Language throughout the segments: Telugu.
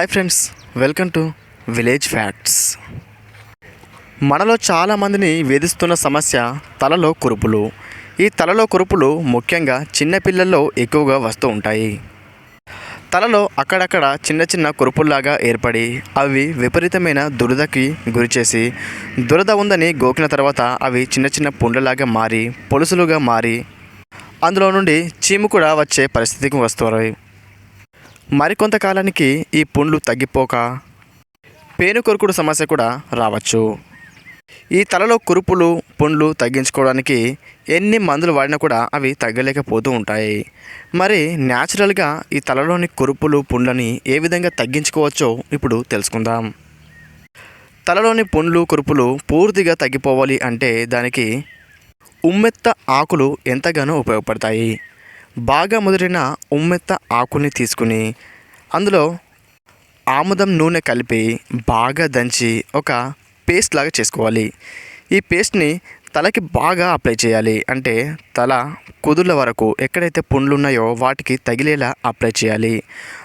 Hi friends welcome to village facts. మనలో చాలామందిని వేధిస్తున్న సమస్య తలలో కురుపులు. ఈ తలలో కురుపులు ముఖ్యంగా చిన్నపిల్లల్లో ఎక్కువగా వస్తూ ఉంటాయి. తలలో అక్కడక్కడ చిన్న చిన్న కురుపుల్లాగా ఏర్పడి అవి విపరీతమైన దురదకి గురిచేసి దురద ఉందని గోకిన తర్వాత అవి చిన్న చిన్న పుండ్లలాగా మారి పొలుసులుగా మారి అందులో నుండి చీము కూడా వచ్చే పరిస్థితికి వస్తారు మరికొంతకాలానికి ఈ పుండ్లు తగ్గిపోక పేనుకొరుకుడు సమస్య కూడా రావచ్చు. ఈ తలలో కురుపులు పుండ్లు తగ్గించుకోవడానికి ఎన్ని మందులు వాడినా కూడా అవి తగ్గలేకపోతూ ఉంటాయి. మరి న్యాచురల్గా ఈ తలలోని కురుపులు పుండ్లని ఏ విధంగా తగ్గించుకోవచ్చో ఇప్పుడు తెలుసుకుందాం. తలలోని పుండ్లు కురుపులు పూర్తిగా తగ్గిపోవాలి అంటే దానికి ఉమ్మెత్త ఆకులు ఎంతగానో ఉపయోగపడతాయి. బాగా ముదిరిన ఉమ్మెత్త ఆకుని తీసుకుని అందులో ఆముదం నూనె కలిపి బాగా దంచి ఒక పేస్ట్ లాగా చేసుకోవాలి. ఈ పేస్ట్ని తలకి బాగా అప్లై చేయాలి. అంటే తల కుదుళ్ళ వరకు ఎక్కడైతే పుండ్లు ఉన్నాయో వాటికి తగిలేలా అప్లై చేయాలి.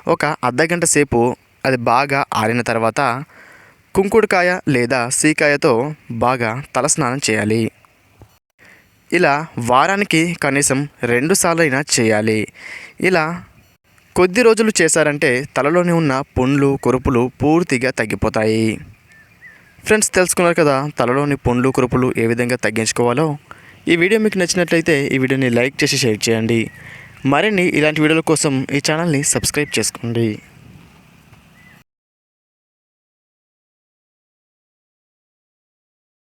ఒక అర్ధగంట సేపు అది బాగా ఆరిన తర్వాత కుంకుడుకాయ లేదా సీకాయతో బాగా తలస్నానం చేయాలి. ఇలా వారానికి కనీసం రెండు సార్లైనా చేయాలి. ఇలా కొద్ది రోజులు చేశారంటే తలలోని ఉన్న పుండ్లు కురుపులు పూర్తిగా తగ్గిపోతాయి. ఫ్రెండ్స్ తెలుసుకున్నారు కదా తలలోని పుండ్లు కురుపులు ఏ విధంగా తగ్గించుకోవాలో? ఈ వీడియో మీకు నచ్చినట్లయితే ఈ వీడియోని లైక్ చేసి షేర్ చేయండి. మరిన్ని ఇలాంటి వీడియోల కోసం ఈ ఛానల్ని సబ్స్క్రైబ్ చేసుకోండి.